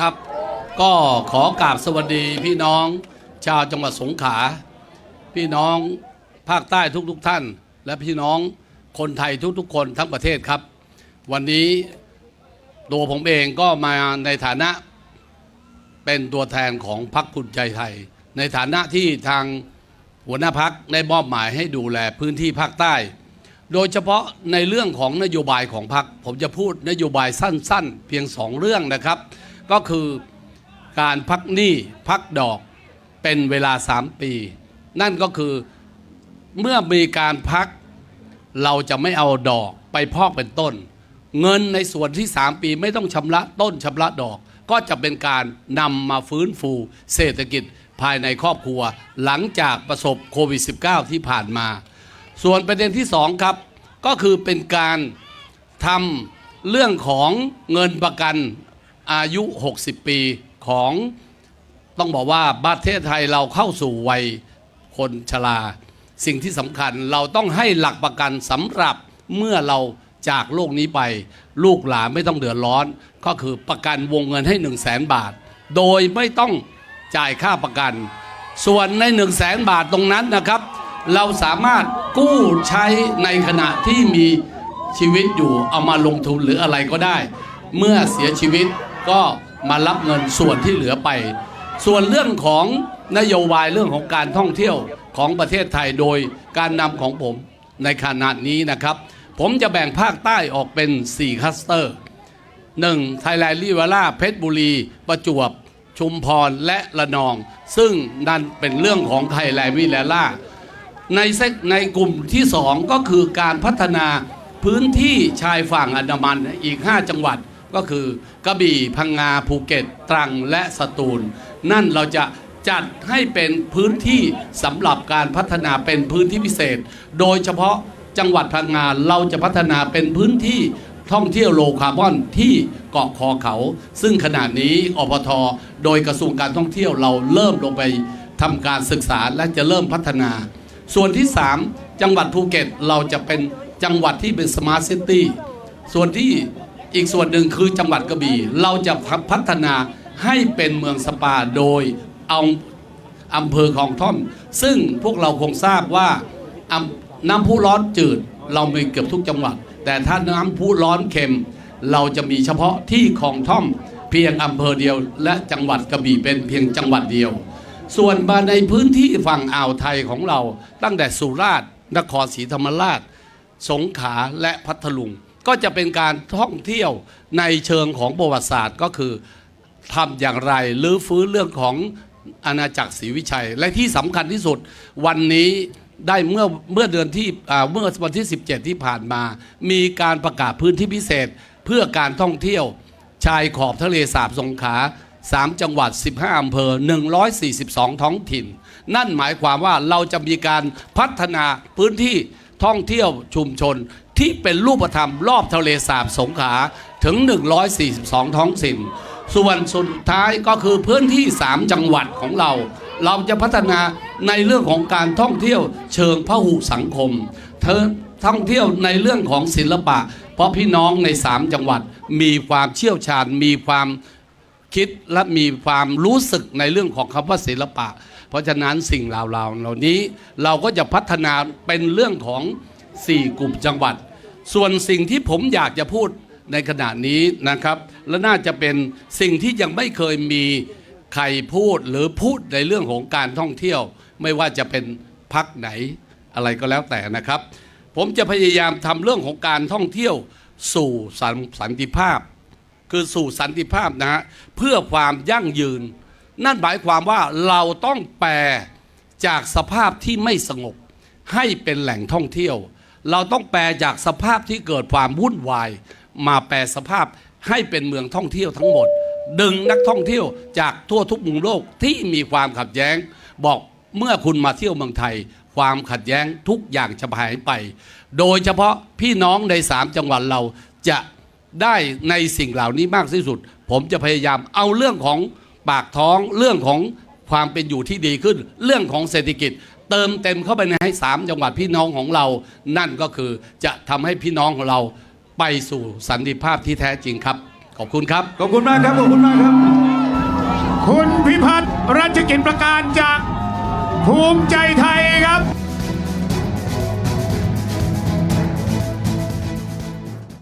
ครับ ก็ขอกราบสวัสดีพี่น้องชาวจังหวัดสงขลาพี่น้องภาคใต้ทุกๆทท่าน และพี่น้องคนไทยทุกๆ คนทั้งประเทศครับ วันนี้ตัวผมเองก็มาในฐานะเป็นตัวแทนของพรรคภูมิใจไทย ในฐานะที่ทางหัวหน้าพักได้มอบหมายให้ดูแลพื้นที่ภาคใต้ โดยเฉพาะในเรื่องของนโยบายของพรรคผมจะพูดนโยบายสั้นๆ เพียงสองเรื่องนะครับ ก็คือการพักหนี้พักดอกเป็นเวลา 3 ปี นั่นก็คือเมื่อมีการพักเราจะไม่เอาดอกไปพอกเป็นต้น เงินในส่วนที่ 3 ปีไม่ต้องชำระต้นชำระดอก ก็จะเป็นการนำมาฟื้นฟูเศรษฐกิจภายในครอบครัว หลังจากประสบโควิด -19 ที่ผ่านมา ส่วนประเด็นที่สองครับ ก็คือเป็นการทำเรื่องของเงินประกัน อายุ 60 ปีของต้องบอกว่าประเทศไทยเราเข้าสู่วัยคนชรา สิ่งที่สำคัญเราต้องให้หลักประกันสำหรับเมื่อเราจากโลกนี้ไป ลูกหลานไม่ต้องเดือดร้อน ก็คือประกันวงเงินให้ 1 0 0 0 0แสนบาท โดยไม่ต้องจ่ายค่าประกัน ส่วนใน 1 0 0 0 0แสนบาทตรงนั้นนะครับ เราสามารถกู้ใช้ในขณะที่มีชีวิตอยู่เอามาลงทุนหรืออะไรก็ได้ เมื่อเสียชีวิต ก็มารับเงินส่วนที่เหลือไป ส่วนเรื่องของนโยบายเรื่องของการท่องเที่ยวของประเทศไทยโดยการนำของผมในขณะนี้นะครับ ผมจะแบ่งภาคใต้ออกเป็น 4คัสเตอร์ 1. ไทยแลนด์ลิเวล่าเพชรบุรี ประจวบ ชุมพรและระนอง ซึ่งนั่นเป็นเรื่องของไทยแลนด์วิลล่าในเซกในกลุ่มที่ 2 ก็คือการพัฒนาพื้นที่ชายฝั่งอันดามันอีก 5 จังหวัด ก็คือกระบี่พังงาภูเก็ตตรังและสตูล นั่นเราจะจัดให้เป็นพื้นที่สำหรับการพัฒนาเป็นพื้นที่พิเศษ โดยเฉพาะจังหวัดพังงาเราจะพัฒนาเป็นพื้นที่ท่องเที่ยวโลคาร์บอนที่เกาะคอเขา ซึ่งขณะนี้อปทโดยกระทรวงการท่องเที่ยวเราเริ่มลงไปทำการศึกษาและจะเริ่มพัฒนา ส่วนที่ 3 จังหวัดภูเก็ตเราจะเป็นจังหวัดที่เป็นสมาร์ทซิตี้ส่วนที่ อีกส่วนหนึ่งคือจังหวัดกระบี่ เราจะพัฒนาให้เป็นเมืองสปาโดยเอาอำเภอของท่อม ซึ่งพวกเราคงทราบว่าน้ำพุร้อนจืดเรามีเกือบทุกจังหวัด แต่ถ้าน้ำพุร้อนเค็ม เราจะมีเฉพาะที่คลองท่อมเพียงอำเภอเดียว และจังหวัดกระบี่เป็นเพียงจังหวัดเดียว ส่วนมาในพื้นที่ฝั่งอ่าวไทยของเราตั้งแต่สุราษฎร์นครศรีธรรมราช สงขลาและพัทลุง ก็จะเป็นการท่องเที่ยวในเชิงของประวัติศาสตร์ก็คือทำอย่างไรหรือฟื้นเรื่องของอาณาจักรศรีวิชัย และที่สำคัญที่สุดวันนี้ได้เมื่อเมื่อเดือนที่เมื่อวันที่ 17 ที่ผ่านมา มีการประกาศพื้นที่พิเศษเพื่อการท่องเที่ยวชายขอบทะเลสาบสงขลา3 จังหวัด 15 อำเภอ 142 ท้องถิ่น นั่นหมายความว่าเราจะมีการพัฒนาพื้นที่ ท่องเที่ยวชุมชนที่เป็นรูปธรรมรอบทะเลสาบสงขลาถึง 142 ท้องถิ่น ส่วนสุดท้ายก็คือพื้นที่ 3 จังหวัดของเรา เราจะพัฒนาในเรื่องของการท่องเที่ยวเชิงพหุสังคม เธอท่องเที่ยวในเรื่องของศิลปะ เพราะพี่น้องใน 3 จังหวัดมีความเชี่ยวชาญมีความ คิดและมีความรู้สึกในเรื่องของคำว่าศิลปะ เพราะฉะนั้นสิ่งเหล่าๆเหล่านี้เราก็จะพัฒนาเป็นเรื่องของ 4 กลุ่มจังหวัด ส่วนสิ่งที่ผมอยากจะพูดในขณะนี้นะครับ และน่าจะเป็นสิ่งที่ยังไม่เคยมีใครพูดหรือพูดในเรื่องของการท่องเที่ยว ไม่ว่าจะเป็นพักไหนอะไรก็แล้วแต่นะครับ ผมจะพยายามทำเรื่องของการท่องเที่ยวสู่สันสันติภาพ คือสู่สันติภาพนะฮะเพื่อความยั่งยืน นั่นหมายความว่าเราต้องแปลจากสภาพที่ไม่สงบ ให้เป็นแหล่งท่องเที่ยว เราต้องแปลจากสภาพที่เกิดความวุ่นวาย มาแปลสภาพให้เป็นเมืองท่องเที่ยวทั้งหมด ดึงนักท่องเที่ยวจากทั่วทุกมุมโลกที่มีความขัดแย้ง บอกเมื่อคุณมาเที่ยวเมืองไทย ความขัดแย้งทุกอย่างจะหายไป โดยเฉพาะพี่น้องในสามจังหวัดเราจะ ได้ในสิ่งเหล่านี้มากที่สุด ผมจะพยายามเอาเรื่องของปากท้องเรื่องของความเป็นอยู่ที่ดีขึ้น เรื่องของเศรษฐกิจ เติมเต็มเข้าไปในให้สามจังหวัดพี่น้องของเรา นั่นก็คือจะทำให้พี่น้องของเราไปสู่สันติภาพที่แท้จริงครับ ขอบคุณครับ ขอบคุณมากครับ ขอบคุณมากครับ คุณพิพัฒน์รัชกิจประการจากภูมิใจไทยครับ